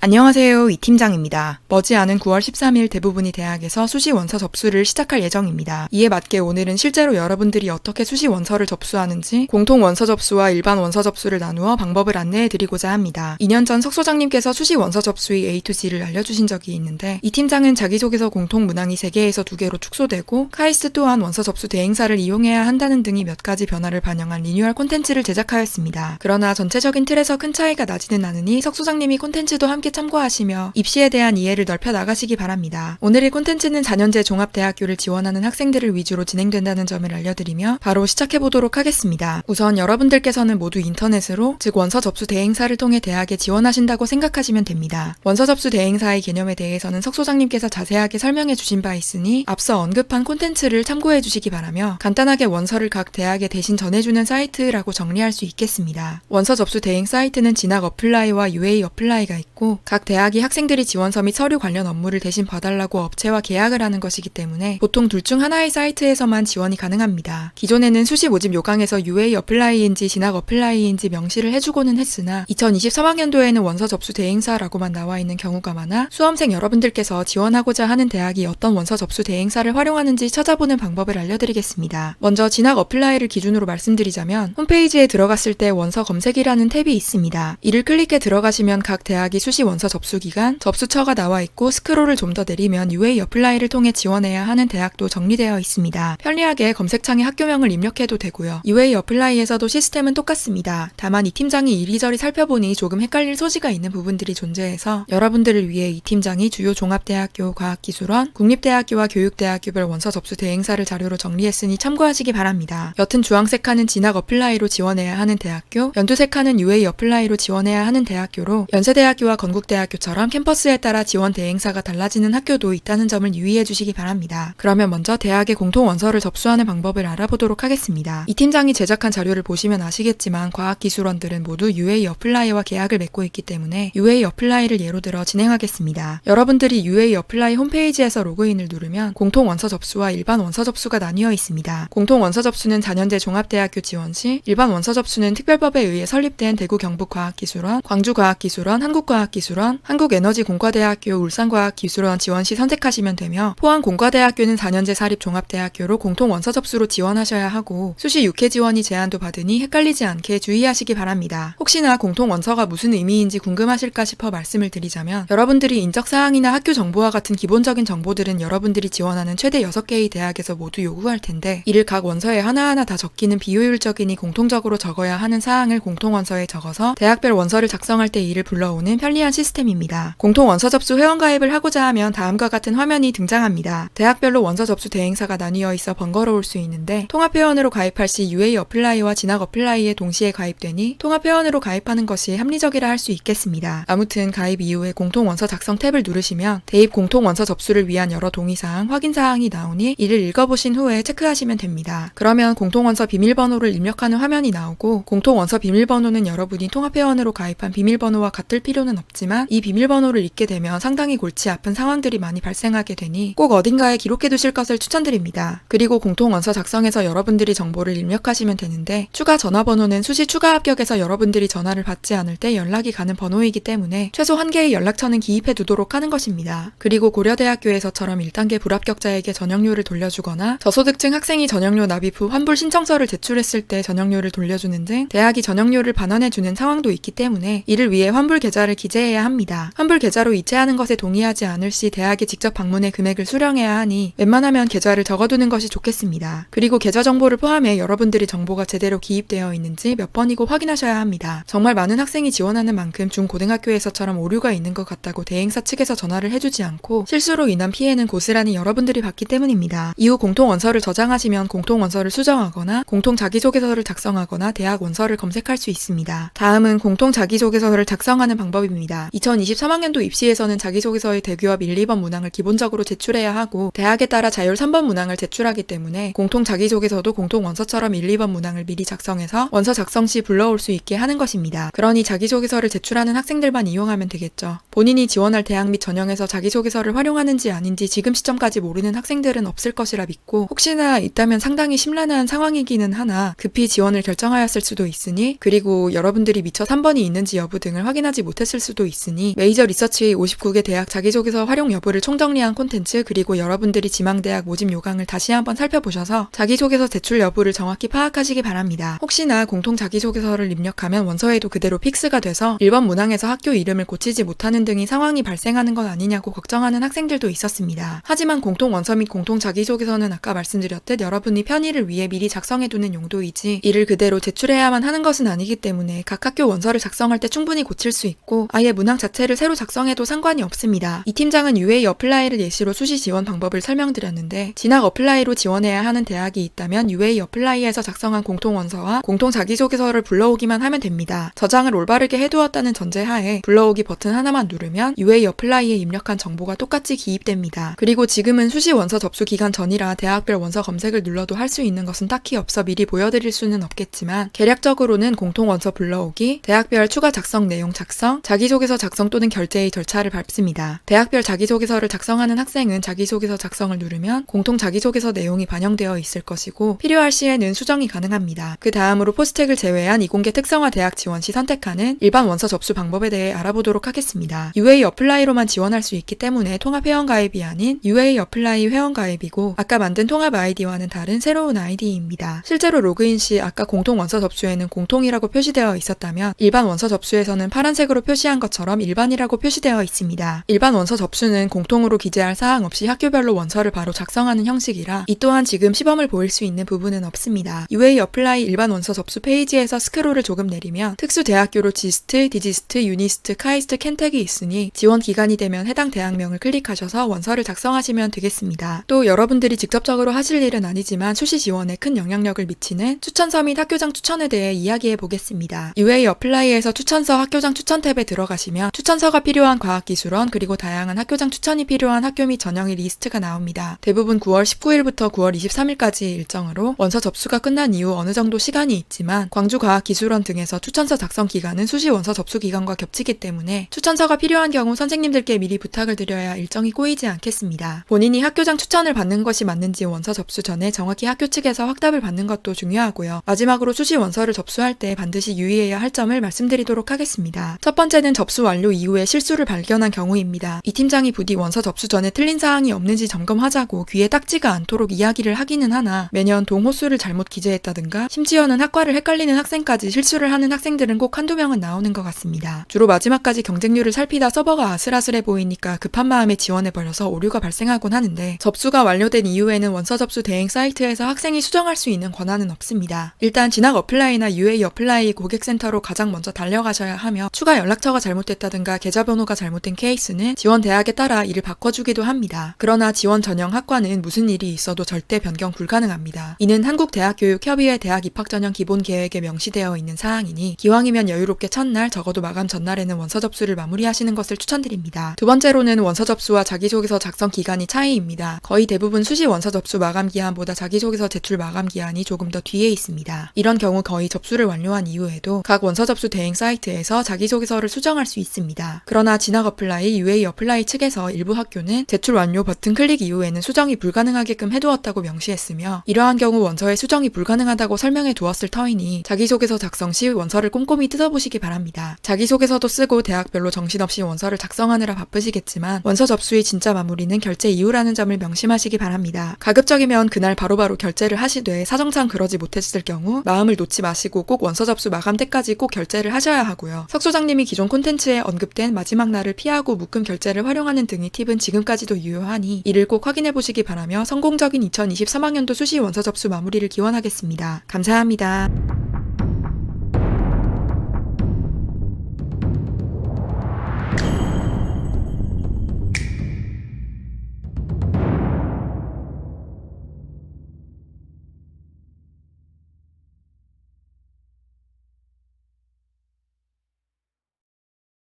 안녕하세요. 이 팀장입니다. 머지않은 9월 13일 대부분이 대학에서 수시 원서 접수를 시작할 예정입니다. 이에 맞게 오늘은 실제로 여러분들이 어떻게 수시 원서를 접수하는지 공통 원서 접수와 일반 원서 접수를 나누어 방법을 안내해 드리고자 합니다. 2년 전 석소장님께서 수시 원서 접수의 A to G를 알려주신 적이 있는데 이 팀장은 자기소개서 공통 문항이 3개에서 2개로 축소되고 카이스트 또한 원서 접수 대행사를 이용해야 한다는 등이 몇 가지 변화를 반영한 리뉴얼 콘텐츠를 제작하였습니다. 그러나 전체적인 틀에서 큰 차이가 나지는 않으니 석소장님이 콘텐츠도 함께 참고하시며 입시에 대한 이해를 넓혀 나가시기 바랍니다. 오늘의 콘텐츠는 4년제 종합대학교를 지원하는 학생들을 위주로 진행된다는 점을 알려드리며 바로 시작해보도록 하겠습니다. 우선 여러분들께서는 모두 인터넷으로 즉 원서 접수 대행사를 통해 대학에 지원하신다고 생각하시면 됩니다. 원서 접수 대행사의 개념에 대해서는 석 소장님께서 자세하게 설명해 주신 바 있으니 앞서 언급한 콘텐츠를 참고해 주시기 바라며 간단하게 원서를 각 대학에 대신 전해주는 사이트라고 정리할 수 있겠습니다. 원서 접수 대행 사이트는 진학 어플라이와 UA 어플라이가 있고 각 대학이 학생들이 지원서 및 서류 관련 업무를 대신 봐달라고 업체와 계약을 하는 것이기 때문에 보통 둘 중 하나의 사이트에서만 지원이 가능합니다. 기존에는 수시 모집 요강에서 UA 어플라이인지 진학 어플라이인지 명시를 해주고는 했으나 2023학년도에는 원서 접수 대행사라고만 나와 있는 경우가 많아 수험생 여러분들께서 지원하고자 하는 대학이 어떤 원서 접수 대행사를 활용하는지 찾아보는 방법을 알려드리겠습니다. 먼저 진학 어플라이를 기준으로 말씀드리자면 홈페이지에 들어갔을 때 원서 검색이라는 탭이 있습니다. 이를 클릭해 들어가시면 각 대학이 수시 원서 접수 기간, 접수처가 나와 있고 스크롤을 좀 더 내리면 UA 어플라이를 통해 지원해야 하는 대학도 정리되어 있습니다. 편리하게 검색창에 학교명을 입력해도 되고요. UA 어플라이에서도 시스템은 똑같습니다. 다만 이 팀장이 이리저리 살펴보니 조금 헷갈릴 소지가 있는 부분들이 존재해서 여러분들을 위해 이 팀장이 주요 종합대학교, 과학기술원, 국립대학교와 교육대학교별 원서 접수 대행사를 자료로 정리했으니 참고하시기 바랍니다. 옅은 주황색 칸은 진학 어플라이로 지원해야 하는 대학교, 연두색 칸은 UA 어플라이로 지원해야 하는 대학교로 연세대학교와 건국 대학교처럼 캠퍼스에 따라 지원 대행사가 달라지는 학교도 있다는 점을 유의해 주시기 바랍니다. 그러면 먼저 대학의 공통 원서를 접수하는 방법을 알아보도록 하겠습니다. 이 팀장이 제작한 자료를 보시면 아시겠지만 과학기술원들은 모두 UA 어플라이와 계약을 맺고 있기 때문에 UA 어플라이를 예로 들어 진행하겠습니다. 여러분들이 UA 어플라이 홈페이지에서 로그인을 누르면 공통 원서 접수와 일반 원서 접수가 나뉘어 있습니다. 공통 원서 접수는 4년제 종합대학교 지원 시, 일반 원서 접수는 특별법에 의해 설립된 대구 경북과학기술원, 광주과학기술원, 한국과학기술원, 한국에너지공과대학교, 울산과학기술원 지원 시 선택하시면 되며 포항공과대학교는 4년제 사립종합대학교로 공통 원서 접수로 지원하셔야 하고 수시 6회 지원이 제한도 받으니 헷갈리지 않게 주의하시기 바랍니다. 혹시나 공통 원서가 무슨 의미인지 궁금하실까 싶어 말씀을 드리자면 여러분들이 인적 사항이나 학교 정보와 같은 기본적인 정보들은 여러분들이 지원하는 최대 6개의 대학에서 모두 요구할 텐데 이를 각 원서에 하나하나 다 적기는 비효율적이니 공통적으로 적어야 하는 사항을 공통 원서에 적어서 대학별 원서를 작성할 때 이를 불러오는 편리한 시스템입니다. 공통 원서 접수 회원 가입을 하고자 하면 다음과 같은 화면이 등장합니다. 대학별로 원서 접수 대행사가 나뉘어 있어 번거로울 수 있는데 통합 회원으로 가입할 시 UA 어플라이와 진학 어플라이에 동시에 가입되니 통합 회원으로 가입하는 것이 합리적이라 할 수 있겠습니다. 아무튼 가입 이후에 공통 원서 작성 탭을 누르시면 대입 공통 원서 접수를 위한 여러 동의 사항, 확인 사항이 나오니 이를 읽어보신 후에 체크하시면 됩니다. 그러면 공통 원서 비밀번호를 입력하는 화면이 나오고 공통 원서 비밀번호는 여러분이 통합 회원으로 가입한 비밀번호와 같을 필요는 없지만 이 비밀번호를 잊게 되면 상당히 골치 아픈 상황들이 많이 발생하게 되니 꼭 어딘가에 기록해 두실 것을 추천드립니다. 그리고 공통 원서 작성에서 여러분들이 정보를 입력하시면 되는데 추가 전화번호는 수시 추가 합격에서 여러분들이 전화를 받지 않을 때 연락이 가는 번호이기 때문에 최소 한 개의 연락처는 기입해 두도록 하는 것입니다. 그리고 고려대학교에서처럼 1단계 불합격자에게 전형료를 돌려주거나 저소득층 학생이 전형료 납입 후 환불 신청서를 제출했을 때 전형료를 돌려주는 등 대학이 전형료를 반환해 주는 상황도 있기 때문에 이를 위해 환불 계좌를 기재해야 합니다. 환불 계좌로 이체하는 것에 동의하지 않을 시 대학에 직접 방문해 금액을 수령해야 하니 웬만하면 계좌를 적어두는 것이 좋겠습니다. 그리고 계좌 정보를 포함해 여러분들이 정보가 제대로 기입되어 있는지 몇 번이고 확인하셔야 합니다. 정말 많은 학생이 지원하는 만큼 중고등학교에서처럼 오류가 있는 것 같다고 대행사 측에서 전화를 해주지 않고 실수로 인한 피해는 고스란히 여러분들이 받기 때문입니다. 이후 공통 원서를 저장하시면 공통 원서를 수정하거나 공통 자기소개서를 작성하거나 대학 원서를 검색할 수 있습니다. 다음은 공통 자기소개서를 작성하는 방법입니다. 2023학년도 입시에서는 자기소개서의 대규합 1, 2번 문항을 기본적으로 제출해야 하고 대학에 따라 자율 3번 문항을 제출하기 때문에 공통 자기소개서도 공통 원서처럼 1, 2번 문항을 미리 작성해서 원서 작성 시 불러올 수 있게 하는 것입니다. 그러니 자기소개서를 제출하는 학생들만 이용하면 되겠죠. 본인이 지원할 대학 및 전형에서 자기소개서를 활용하는지 아닌지 지금 시점까지 모르는 학생들은 없을 것이라 믿고 혹시나 있다면 상당히 심란한 상황이기는 하나 급히 지원을 결정하였을 수도 있으니 그리고 여러분들이 미처 3번이 있는지 여부 등을 확인하지 못했을 수도 있으니 메이저 리서치의 59개 대학 자기소개서 활용 여부를 총정리한 콘텐츠 그리고 여러분들이 지망대학 모집 요강을 다시 한번 살펴보셔서 자기소개서 제출 여부를 정확히 파악하시기 바랍니다. 혹시나 공통 자기소개서를 입력하면 원서에도 그대로 픽스가 돼서 1번 문항에서 학교 이름을 고치지 못하는 등의 상황이 발생하는 것 아니냐고 걱정하는 학생들도 있었습니다. 하지만 공통 원서 및 공통 자기소개서는 아까 말씀드렸듯 여러분이 편의를 위해 미리 작성해두는 용도이지 이를 그대로 제출해야만 하는 것은 아니기 때문에 각 학교 원서를 작성할 때 충분히 고칠 수 있고 아예 문항 자체를 새로 작성해도 상관이 없습니다. 이 팀장은 UA 어플라이를 예시로 수시 지원 방법을 설명드렸는데 진학 어플라이로 지원해야 하는 대학이 있다면 UA 어플라이에서 작성한 공통 원서와 공통 자기소개서를 불러오기만 하면 됩니다. 저장을 올바르게 해두었다는 전제하에 불러오기 버튼 하나만 누르면 UA 어플라이에 입력한 정보가 똑같이 기입됩니다. 그리고 지금은 수시 원서 접수 기간 전이라 대학별 원서 검색을 눌러도 할 수 있는 것은 딱히 없어 미리 보여드릴 수는 없겠지만 계략적으로는 공통 원서 불러오기, 대학별 추가 작성 내용 작성, 자기소개 서 작성 또는 결제의 절차를 밟습니다. 대학별 자기소개서를 작성하는 학생은 자기소개서 작성을 누르면 공통 자기소개서 내용이 반영되어 있을 것이고 필요할 시에는 수정이 가능합니다. 그 다음으로 포스텍을 제외한 이공계 특성화 대학 지원 시 선택하는 일반 원서 접수 방법에 대해 알아보도록 하겠습니다. UA 어플라이로만 지원할 수 있기 때문에 통합 회원 가입이 아닌 UA 어플라이 회원 가입이고 아까 만든 통합 아이디와는 다른 새로운 아이디입니다. 실제로 로그인 시 아까 공통 원서 접수에는 공통이라고 표시되어 있었다면 일반 원서 접수에서는 파란색으로 표시한 것처럼 일반이라고 표시되어 있습니다. 일반 원서 접수는 공통으로 기재할 사항 없이 학교별로 원서를 바로 작성하는 형식이라 이 또한 지금 시범을 보일 수 있는 부분은 없습니다. UA 어플라이 일반 원서 접수 페이지에서 스크롤을 조금 내리면 특수 대학교로 지스트, 디지스트, 유니스트, 카이스트, 켄텍이 있으니 지원 기간이 되면 해당 대학명을 클릭하셔서 원서를 작성하시면 되겠습니다. 또 여러분들이 직접적으로 하실 일은 아니지만 수시 지원에 큰 영향력을 미치는 추천서 및 학교장 추천에 대해 이야기해 보겠습니다. UA 어플라이에서 추천서 학교장 추천 탭에 들어가시 면 추천서가 필요한 과학기술원 그리고 다양한 학교장 추천이 필요한 학교 및 전형의 리스트가 나옵니다. 대부분 9월 19일부터 9월 23일까지 일정으로 원서 접수가 끝난 이후 어느 정도 시간이 있지만 광주과학기술원 등에서 추천서 작성 기간은 수시 원서 접수 기간과 겹치기 때문에 추천서가 필요한 경우 선생님들께 미리 부탁을 드려야 일정이 꼬이지 않겠습니다. 본인이 학교장 추천을 받는 것이 맞는지 원서 접수 전에 정확히 학교 측에서 확답을 받는 것도 중요하고요. 마지막으로 수시 원서를 접수할 때 반드시 유의해야 할 점을 말씀드리도록 하겠습니다. 첫 번째는 접수 완료 이후에 실수를 발견한 경우입니다. 이 팀장이 부디 원서 접수 전에 틀린 사항이 없는지 점검하자고 귀에 딱지가 않도록 이야기를 하기는 하나 매년 동호수를 잘못 기재했다든가 심지어는 학과를 헷갈리는 학생까지 실수를 하는 학생들은 꼭 한두 명은 나오는 것 같습니다. 주로 마지막까지 경쟁률을 살피다 서버가 아슬아슬해 보이니까 급한 마음에 지원해버려서 오류가 발생하곤 하는데 접수가 완료된 이후에는 원서 접수 대행 사이트에서 학생이 수정할 수 있는 권한은 없습니다. 일단 진학 어플라이나 UA 어플라이 고객센터로 가장 먼저 달려가셔야 하며 추가 연락처가 잘못 됐다든가 계좌 번호가 잘못된 케이스는 지원 대학에 따라 이를 바꿔주기도 합니다. 그러나 지원 전형 학과는 무슨 일이 있어도 절대 변경 불가능합니다. 이는 한국대학교육협의회 대학 입학 전형 기본 계획에 명시되어 있는 사항이니 기왕이면 여유롭게 첫날 적어도 마감 전날에는 원서 접수를 마무리하시는 것을 추천드립니다. 두 번째로는 원서 접수와 자기소개서 작성 기간이 차이입니다. 거의 대부분 수시 원서 접수 마감 기한보다 자기소개서 제출 마감 기한이 조금 더 뒤에 있습니다. 이런 경우 거의 접수를 완료한 이후에도 각 원서 접수 대행 사이트에서 자기소개서를 수정할 수 있습니다. 그러나 진학 어플라이, UA 어플라이 측에서 일부 학교는 제출 완료 버튼 클릭 이후에는 수정이 불가능하게끔 해두었다고 명시했으며 이러한 경우 원서에 수정이 불가능하다고 설명해 두었을 터이니 자기소개서 작성 시 원서를 꼼꼼히 뜯어보시기 바랍니다. 자기소개서도 쓰고 대학별로 정신없이 원서를 작성하느라 바쁘시겠지만 원서 접수의 진짜 마무리는 결제 이후라는 점을 명심하시기 바랍니다. 가급적이면 그날 바로바로 결제를 하시되 사정상 그러지 못했을 경우 마음을 놓지 마시고 꼭 원서 접수 마감 때까지 꼭 결제를 하셔야 하고요. 석 소장님이 기존 콘 텐츠에 언급된 마지막 날을 피하고 묶음 결제를 활용하는 등의 팁은 지금까지도 유효하니 이를 꼭 확인해 보시기 바라며 성공적인 2023학년도 수시 원서 접수 마무리를 기원하겠습니다. 감사합니다.